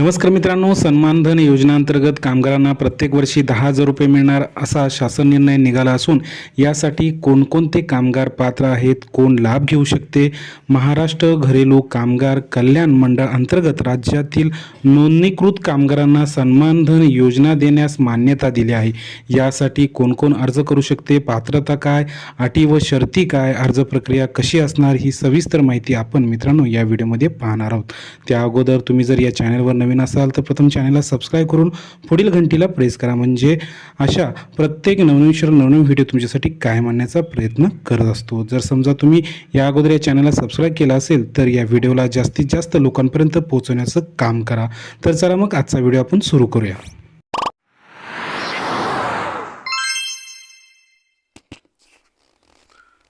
नमस्कार मित्रांनो सन्मानधन योजनेअंतर्गत कामगारांना प्रत्येक वर्षी दहा हजार रुपये मिळणार असा शासन निर्णय निघाला असून यासाठी कोणकोणते कामगार पात्र आहेत कोण लाभ घेऊ शकते? महाराष्ट्र घरेलू कामगार कल्याण मंडळ अंतर्गत राज्यातील नोंदणीकृत कामगारांना सन्मान धन योजना देण्यास मान्यता दिली आहे. यासाठी कोण कोण अर्ज करू शकते? पात्रता काय? अटी व शर्ती काय? अर्ज प्रक्रिया कशी असणार? ही सविस्तर माहिती आपण मित्रांनो या व्हिडिओमध्ये पाहणार आहोत. त्या अगोदर तुम्ही जर या चॅनलवर नवीन नवीन असाल तर प्रथम चॅनलला सबस्क्राईब करून पुढील घंटीला प्रेस करा. म्हणजे अशा प्रत्येक नवनवीन नवनवीन व्हिडिओ तुमच्यासाठी कायम आणण्याचा प्रयत्न करत असतो. जर समजा तुम्ही या अगोदर या चॅनलला सबस्क्राईब केला असेल तर या व्हिडिओला जास्तीत जास्त लोकांपर्यंत पोहोचवण्याचं काम करा. तर चला मग आजचा व्हिडिओ आपण सुरू करूया.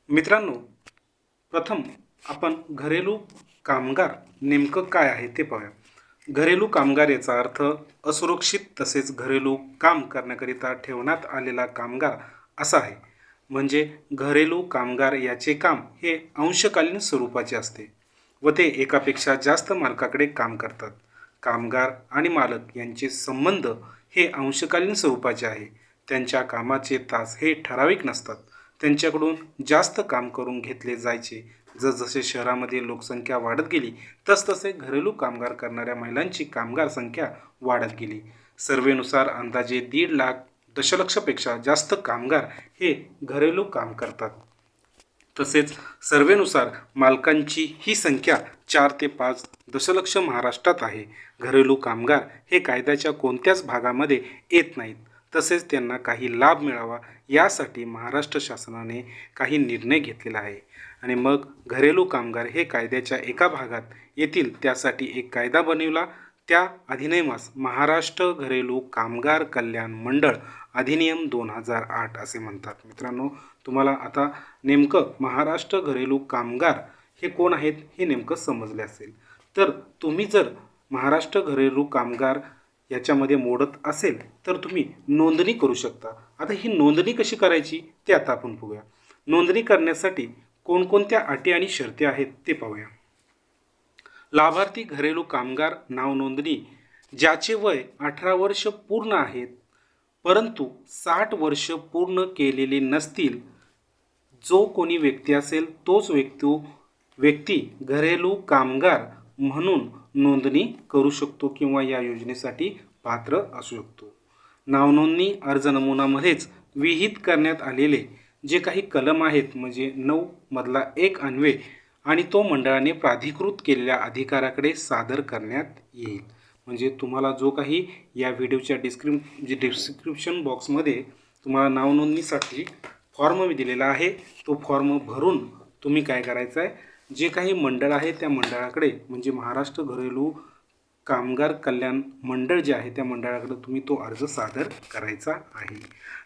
मित्रांनो प्रथम आपण घरेलू कामगार नेमकं काय आहे ते पाहूया. घरेलू कामगार याचा अर्थ असुरक्षित तसेच घरेलू काम करण्याकरिता ठेवण्यात आलेला कामगार असा आहे. म्हणजे घरेलू कामगार याचे काम हे अंशकालीन स्वरूपाचे असते व ते एकापेक्षा जास्त मालकाकडे काम करतात. कामगार आणि मालक यांचे संबंध हे अंशकालीन स्वरूपाचे आहे. त्यांच्या कामाचे तास हे ठराविक नसतात. त्यांच्याकडून जास्त काम करून घेतले जायचे जसजसे शहरामध्ये लोकसंख्या वाढत गेली तसतसे घरेलू कामगार करणाऱ्या महिलांची कामगार संख्या वाढत गेली. सर्वेनुसार अंदाजे दीड लाख दशलक्षपेक्षा जास्त कामगार हे घरेलू काम करतात. तसेच सर्वेनुसार मालकांची ही संख्या चार ते पाच दशलक्ष महाराष्ट्रात आहे. घरेलू कामगार हे कायद्याच्या कोणत्याच भागामध्ये येत नाहीत. तसेच त्यांना काही लाभ मिळावा यासाठी महाराष्ट्र शासनाने काही निर्णय घेतलेला आहे. आणि मग घरेलू कामगार हे कायद्याच्या एका भागात येतील त्यासाठी एक कायदा बनविला. त्या अधिनियमास महाराष्ट्र घरेलू कामगार कल्याण मंडळ अधिनियम दोन हजार आठ असे म्हणतात. मित्रांनो तुम्हाला आता नेमकं महाराष्ट्र घरेलू कामगार हे कोण आहेत हे नेमकं समजले असेल. तर तुम्ही जर महाराष्ट्र घरेलू कामगार याच्यामध्ये मोडत असेल तर तुम्ही नोंदणी करू शकता. आता ही नोंदणी कशी करायची ते आता आपण बघूया. नोंदणी करण्यासाठी कोणकोणत्या अटी आणि शर्ती आहेत ते पाहूया. लाभार्थी घरेलू कामगार नाव नोंदणी ज्याचे वय अठरा वर्ष पूर्ण आहेत परंतु साठ वर्ष पूर्ण केलेले नसतील जो कोणी व्यक्ती असेल तोच व्यक्ती व्यक्ती घरेलू कामगार म्हणून नोंदणी करू शकतो किंवा या योजनेसाठी पात्र असू शकतो. नावनोंदणी अर्ज नमुनामध्येच विहित करण्यात आलेले जे काही कलम आहेत म्हणजे नऊ मधला एक अन्वय आणि तो मंडळाने प्राधिकृत केलेल्या अधिकाराकडे सादर करण्यात येईल. म्हणजे तुम्हाला जो काही या व्हिडिओच्या डिस्क्रिप जे म्हणजे डिस्क्रिप्शन बॉक्समध्ये तुम्हाला नावनोंदणीसाठी फॉर्म मी दिलेला आहे. तो फॉर्म भरून तुम्ही काय करायचं आहे? जे काही मंडळ आहे त्या मंडळाकडे म्हणजे महाराष्ट्र घरेलू कामगार कल्याण मंडळ जे आहे त्या मंडळाकडे तुम्ही तो अर्ज सादर करायचा आहे.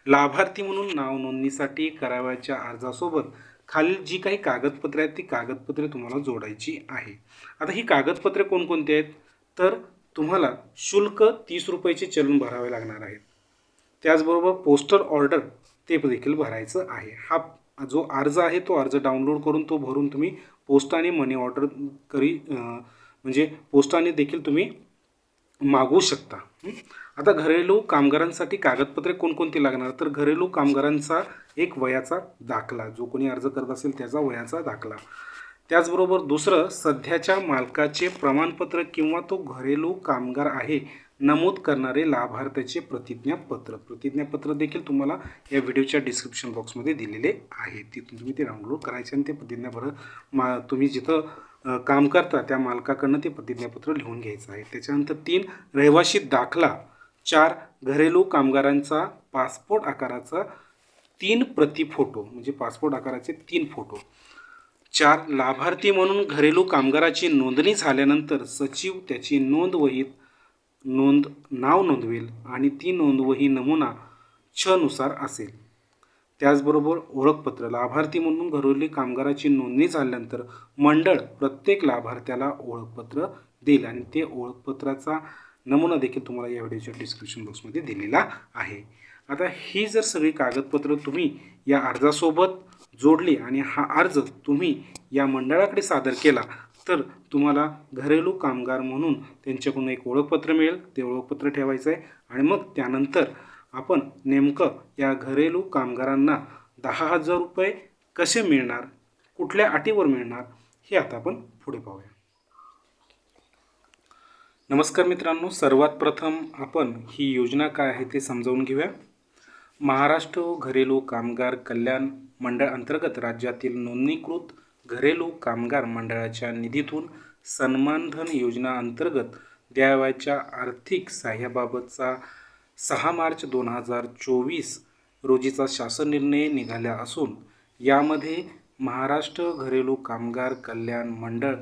लाभार्थी म्हणून नाव नोंदणीसाठी करावयाच्या अर्जासोबत खालील जी काही कागदपत्रे आहेत ती कागदपत्रे तुम्हाला जोडायची आहे. आता ही कागदपत्रे कोणकोणती आहेत? तर तुम्हाला शुल्क तीस रुपयाचे चलन भरावे लागणार आहेत. त्याचबरोबर पोस्टर ऑर्डर ते देखील भरायचं आहे. हा जो अर्ज आहे तो अर्ज डाउनलोड करून तो भरून तुम्ही पोस्टाने मनी ऑर्डर करी आ, म्हणजे पोस्टाने देखील तुम्ही मागवू शकता. आता घरेलू कामगारांसाठी कागदपत्रे कोणकोणती लागणार? तर घरेलू कामगारांचा एक वयाचा दाखला जो कोणी अर्ज करत असेल त्याचा वयाचा दाखला. त्याचबरोबर दुसरं सध्याच्या मालकाचे प्रमाणपत्र किंवा तो घरेलू कामगार आहे नमूद करणारे लाभार्थ्याचे प्रतिज्ञापत्र. प्रतिज्ञापत्र देखील तुम्हाला या व्हिडिओच्या डिस्क्रिप्शन बॉक्समध्ये दिलेले आहे. तिथून तुम्ही ते डाउनलोड करायचे आणि ते प्रतिज्ञापत्र मा तुम्ही जिथं काम करता त्या मालकाकडनं ते प्रतिज्ञापत्र लिहून घ्यायचं आहे. त्याच्यानंतर तीन रहिवाशी दाखला. चार घरेलू कामगारांचा पासपोर्ट आकाराचा तीन प्रति फोटो म्हणजे पासपोर्ट आकाराचे तीन फोटो. चार लाभार्थी म्हणून घरेलू कामगाराची नोंदणी झाल्यानंतर सचिव त्याची नोंद वहीत नोंद नाव नोंदवेल आणि ती नोंदवही नमुना छनुसार असेल. त्याचबरोबर ओळखपत्र लाभार्थी म्हणून घरोली कामगाराची नोंदणी झाल्यानंतर मंडळ प्रत्येक लाभार्थ्याला ओळखपत्र देईल आणि ते ओळखपत्राचा नमुना देखील तुम्हाला या व्हिडिओच्या डिस्क्रिप्शन बॉक्समध्ये दिलेला आहे. आता ही जर सगळी कागदपत्र तुम्ही या अर्जासोबत जोडली आणि हा अर्ज तुम्ही या मंडळाकडे सादर केला तर तुम्हाला घरेलू कामगार म्हणून त्यांच्याकडून एक ओळखपत्र मिळेल. ते ओळखपत्र ठेवायचं आहे आणि मग त्यानंतर आपण नेमकं या घरेलू कामगारांना दहा हजार रुपये कसे मिळणार? कुठल्या अटीवर मिळणार? हे आता आपण पुढे पाहूया. नमस्कार मित्रांनो सर्वात प्रथम आपण ही योजना काय आहे ते समजावून घेऊया. महाराष्ट्र घरेलू कामगार कल्याण मंडळ अंतर्गत राज्यातील नोंदणीकृत घरेलू कामगार मंडळाच्या निधीतून सन्मानधन योजना अंतर्गत द्यावयाच्या आर्थिक सहाय्याबाबतचा सहा मार्च दोन हजार चोवीस रोजीचा शासन निर्णय निघाला असून यामध्ये महाराष्ट्र घरेलू कामगार कल्याण मंडळ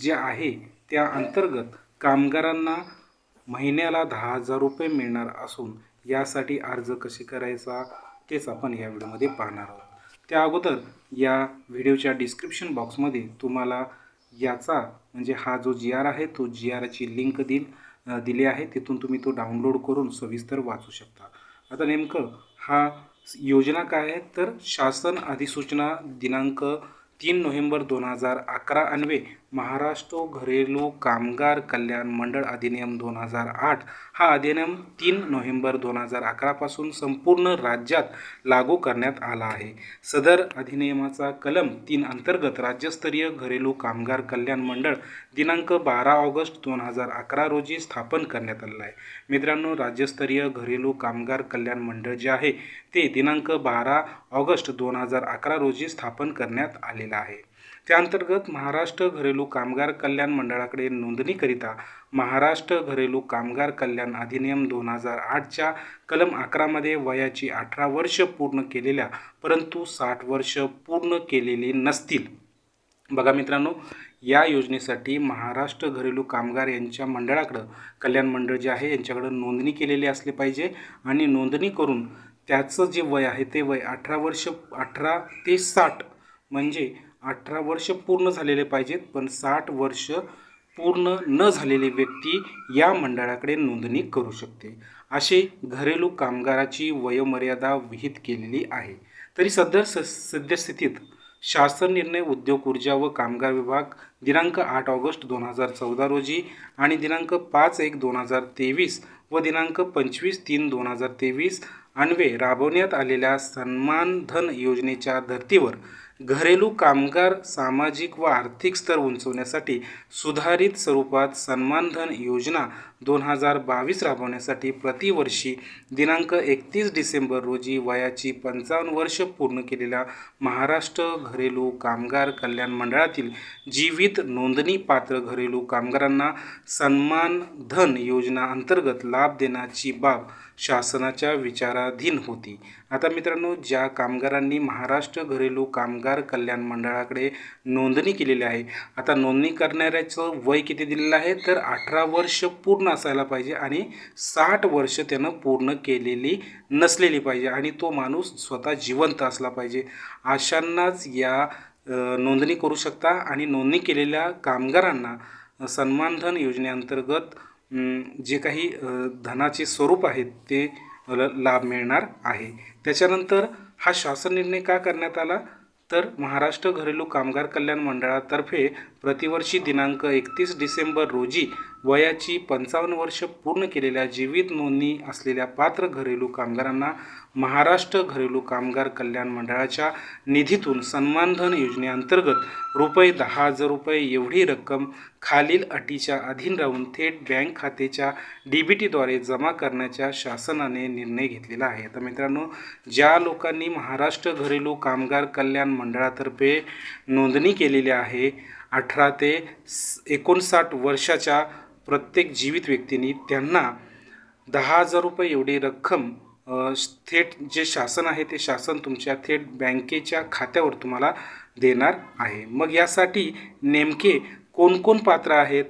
जे आहे त्या अंतर्गत कामगारांना महिन्याला दहा हजार रुपये मिळणार असून यासाठी अर्ज कसे करायचा तेच आपण या व्हिडिओमध्ये पाहणार आहोत. त्या अगोदर या व्हिडिओच्या डिस्क्रिप्शन बॉक्समध्ये तुम्हाला याचा म्हणजे हा जो जी आर आहे तो जी आरची लिंक देईल. दिले आहे तिथून तुम्ही तो डाउनलोड करून सविस्तर वाचू शकता. आता नेमकं हा योजना काय आहे? तर शासन अधिसूचना दिनांक तीन नोव्हेंबर दोन हजार अकरा अन्वे महाराष्ट्र घरेलू कामगार कल्याण मंडळ अधिनियम दोन हजार आठ हा अधिनियम तीन नोव्हेंबर दोन हजार अकरापासून संपूर्ण राज्यात लागू करण्यात आला आहे. सदर अधिनियमाचा कलम तीन अंतर्गत राज्यस्तरीय घरेलू कामगार कल्याण मंडळ दिनांक बारा ऑगस्ट दोन हजार अकरा रोजी स्थापन करण्यात आलं आहे. मित्रांनो राज्यस्तरीय घरेलू कामगार कल्याण मंडळ जे आहे ते दिनांक बारा ऑगस्ट दोन हजार अकरा रोजी स्थापन करण्यात आलेलं आहे. त्याअंतर्गत महाराष्ट्र घरेलू कामगार कल्याण मंडळाकडे नोंदणीकरिता महाराष्ट्र घरेलू कामगार कल्याण अधिनियम दोन हजार आठच्या कलम अकरामध्ये वयाची अठरा वर्ष पूर्ण केलेल्या परंतु साठ वर्ष पूर्ण केलेली नसतील. बघा मित्रांनो या योजनेसाठी महाराष्ट्र घरेलू कामगार यांच्या मंडळाकडं कल्याण मंडळ जे आहे यांच्याकडं नोंदणी केलेली असली पाहिजे आणि नोंदणी करून त्याचं जे वय आहे ते वय अठरा वर्ष अठरा ते साठ म्हणजे अठरा वर्ष पूर्ण झालेले पाहिजेत पण साठ वर्ष पूर्ण न झालेली व्यक्ती या मंडळाकडे नोंदणी करू शकते. असे घरेलू कामगाराची वयोमर्यादा विहित केलेली आहे. तरी सदर स सद्यस्थितीत शासन निर्णय उद्योग ऊर्जा व कामगार विभाग दिनांक आठ ऑगस्ट दोन हजार चौदा रोजी आणि दिनांक पाच एक दोन हजार तेवीस व दिनांक पंचवीस तीन दोन हजार तेवीस अन्वे राबवण्यात आलेल्या सन्मान धन योजनेच्या धर्तीवर घरेलू कामगार सामाजिक व आर्थिक स्तर उंचवण्यासाठी सुधारित स्वरूपात सन्मानधन योजना दोन हजार बावीस राबवण्यासाठी प्रतिवर्षी दिनांक एकतीस डिसेंबर रोजी वयाची पंचावन्न वर्ष पूर्ण केलेल्या महाराष्ट्र घरेलू कामगार कल्याण मंडळातील जीवित नोंदणी पात्र घरेलू कामगारांना सन्मान धन योजना अंतर्गत लाभ देण्याची बाब शासनाच्या विचाराधीन होती. आता मित्रांनो ज्या कामगारांनी महाराष्ट्र घरेलू कामगार कल्याण मंडळाकडे नोंदणी केलेली आहे आता नोंदणी करणाऱ्याचं वय किती दिलेलं आहे? तर अठरा वर्ष पूर्ण असायला पाहिजे आणि साठ वर्ष त्यानं पूर्ण केलेली नसलेली पाहिजे आणि तो माणूस स्वतः जिवंत असला पाहिजे. अशांनाच या नोंदणी करू शकता आणि नोंदणी केलेल्या कामगारांना सन्मानधन योजनेअंतर्गत जे काही धनाचे स्वरूप आहेत ते लाभ मिळणार आहे. त्याच्यानंतर हा शासन निर्णय का करण्यात आला? तर महाराष्ट्र घरेलू कामगार कल्याण मंडळातर्फे प्रतिवर्षी दिनांक एकतीस डिसेंबर रोजी वयाची पंचावन्न वर्ष पूर्ण केलेल्या जीवित नोंदणी असलेल्या पात्र घरेलू कामगारांना महाराष्ट्र घरेलू कामगार कल्याण मंडळाच्या निधीतून सन्मानधन योजनेअंतर्गत रुपये दहा हजार रुपये एवढी रक्कम खालील अटीच्या अधीन राहून थेट बँक खात्याच्या डी बी टीद्वारे जमा करण्याच्या शासनाने निर्णय घेतलेला आहे. तर मित्रांनो ज्या लोकांनी महाराष्ट्र घरेलू कामगार कल्याण मंडळातर्फे नोंदणी केलेली आहे अठरा ते स- एकोणसाठ वर्षाच्या प्रत्येक जीवित व्यक्तींनी त्यांना दहा हजार रुपये एवढी रक्कम थेट जे शासन आहे ते शासन तुमच्या थेट बँकेच्या खात्यावर तुम्हाला देणार आहे. मग यासाठी नेमके कोणकोण पात्र आहेत?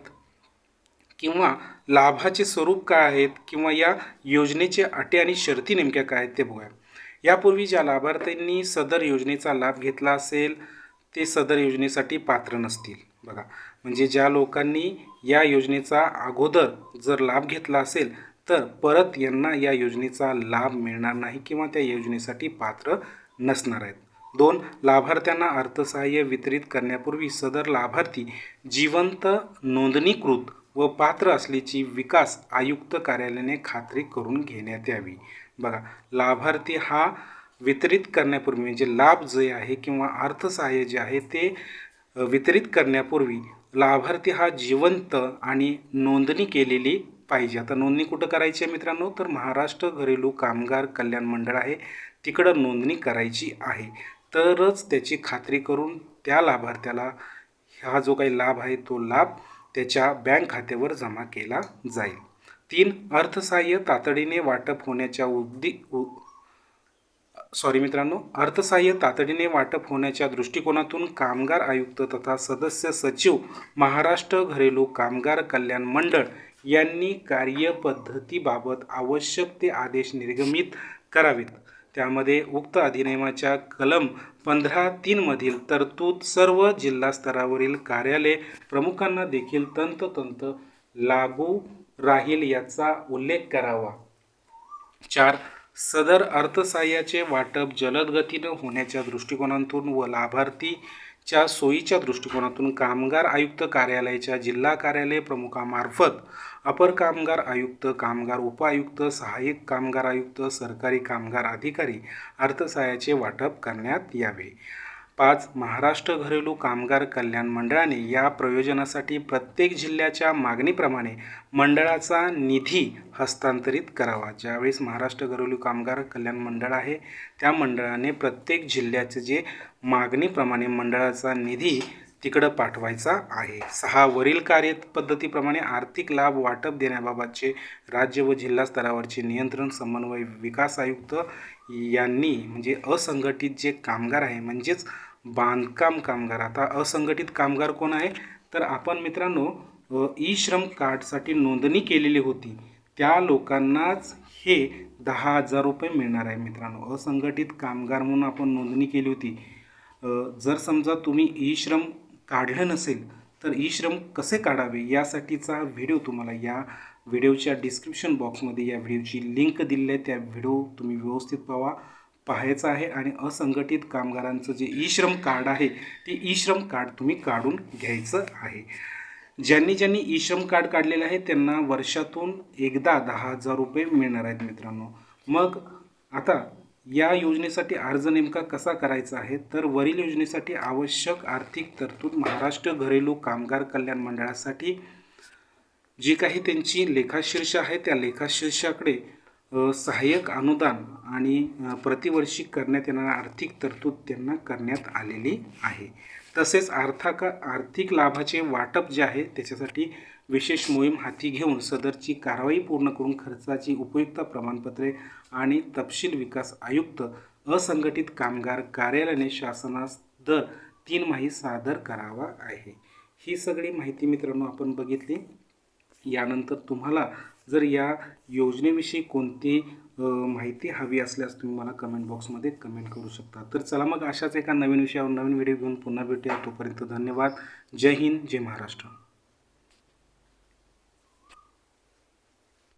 किंवा लाभाचे स्वरूप काय आहेत? किंवा या योजनेचे अटी आणि शर्ती नेमक्या काय आहेत ते बघूया. यापूर्वी ज्या लाभार्थ्यांनी सदर योजनेचा लाभ घेतला असेल ते सदर योजनेसाठी पात्र नसतील. बघा म्हणजे ज्या लोकांनी या योजनेचा अगोदर जर लाभ घेतला असेल तर परत यांना या योजनेचा लाभ मिळणार नाही किंवा त्या योजनेसाठी पात्र नसणार आहेत. दोन लाभार्थ्यांना अर्थसहाय्य वितरित करण्यापूर्वी सदर लाभार्थी जिवंत नोंदणीकृत व पात्र असल्याची विकास आयुक्त कार्यालयाने खात्री करून घेण्यात यावी. बघा लाभार्थी हा वितरित करण्यापूर्वी म्हणजे लाभ जे आहे किंवा अर्थसहाय्य जे आहे ते वितरित करण्यापूर्वी लाभार्थी हा जिवंत आणि नोंदणी केलेली पाहिजे. आता नोंदणी कुठं करायची आहे मित्रांनो? तर महाराष्ट्र घरेलू कामगार कल्याण मंडळ आहे. तिकडं नोंदणी करायची आहे. तरच त्याची खात्री करून त्या लाभार्थ्याला हा जो काही लाभ आहे तो लाभ त्याच्या बँक खात्यावर जमा केला जाईल. तीन अर्थसहाय्य तातडीने वाटप होण्याच्या उद्दि उ सॉरी मित्रांनो अर्थसहाय्य तातडीने वाटप होण्याच्या दृष्टिकोनातून कामगार आयुक्त तथा सदस्य सचिव महाराष्ट्र घरेलू कामगार कल्याण मंडळ यांनी कार्यपद्धतीबाबत आवश्यक ते आदेश निर्गमित करावेत. त्यामध्ये उक्त अधिनियमाच्या कलम पंधरा तीनमधील तरतूद सर्व जिल्हा स्तरावरील कार्यालय प्रमुखांना देखील तंततंत लागू राहील याचा उल्लेख करावा. चार सदर अर्थसहाय्याचे वाटप जलद गतीनं होण्याच्या दृष्टिकोनातून व लाभार्थी च्या सोयीच्या दृष्टिकोनातून कामगार आयुक्त कार्यालयाच्या जिल्हा कार्यालय प्रमुखामार्फत अपर कामगार आयुक्त कामगार उपआयुक्त सहाय्यक कामगार आयुक्त सरकारी कामगार अधिकारी अर्थसहाय्याचे वाटप करण्यात यावे. पाच महाराष्ट्र घरेलू कामगार कल्याण मंडळाने या प्रयोजनासाठी प्रत्येक जिल्ह्याच्या मागणीप्रमाणे मंडळाचा निधी हस्तांतरित करावा. ज्यावेळेस महाराष्ट्र घरेलू कामगार कल्याण मंडळ आहे त्या मंडळाने प्रत्येक जिल्ह्याचे जे मागणीप्रमाणे मंडळाचा निधी तिकडं पाठवायचा आहे. सहा वरील कार्य पद्धतीप्रमाणे आर्थिक लाभ वाटप देण्याबाबतचे राज्य व जिल्हा स्तरावरचे नियंत्रण समन्वय विकास आयुक्त यांनी म्हणजे असंघटित जे कामगार आहे म्हणजेच बांधकाम कामगार. आता असंघटित कामगार कोण आहे? तर आपण मित्रांनो ई श्रम कार्डसाठी नोंदणी केलेली होती. त्या लोकांनाच हे दहा हजार रुपये मिळणार आहे मित्रांनो. असंघटित कामगार म्हणून आपण नोंदणी केली होती. जर समजा तुम्ही ई श्रम काढलं नसेल तर ई श्रम कसे काढावे यासाठीचा व्हिडिओ तुम्हाला या व्हिडिओच्या डिस्क्रिप्शन बॉक्समध्ये या व्हिडिओची लिंक दिलेली आहे. त्या व्हिडिओ तुम्ही व्यवस्थित पाहा पाहायचं आहे आणि असंघटित कामगारांचं जे ई श्रम कार्ड आहे ते ई श्रम कार्ड तुम्ही काढून घ्यायचं आहे. ज्यांनी ज्यांनी ई श्रम कार्ड काढलेलं आहे त्यांना वर्षातून एकदा दहा हजार रुपये मिळणार आहेत मित्रांनो. मग आता या योजनेसाठी अर्ज नेमका कसा करायचा आहे? तर वरील योजनेसाठी आवश्यक आर्थिक तरतूद महाराष्ट्र घरेलू कामगार कल्याण मंडळासाठी. जी काही त्यांची लेखाशीर्ष आहे त्या लेखाशीर्षाकडे सहाय्यक अनुदान आणि प्रतिवर्षी करण्यात येणारा आर्थिक तरतूद त्यांना करण्यात आलेली आहे. तसेच अर्थाक आर्थिक लाभाचे वाटप जे आहे त्याच्यासाठी विशेष मोहीम हाती घेऊन सदरची कारवाई पूर्ण करून खर्चाची उपयुक्त प्रमाणपत्रे आणि तपशील विकास आयुक्त असंघटित कामगार कार्यालयाने शासनास दर तीन माही सादर करावा आहे. ही सगळी माहिती मित्रांनो आपण बघितली. यानंतर तुम्हाला जर या योजनेविषयी कोणती माहिती हवी असल्यास तुम्ही मला कमेंट बॉक्समध्ये कमेंट करू शकता. तर चला मग अशाच एका नवीन विषयावर नवीन व्हिडिओ घेऊन पुन्हा भेटूया. तोपर्यंत धन्यवाद. जय हिंद जय महाराष्ट्र.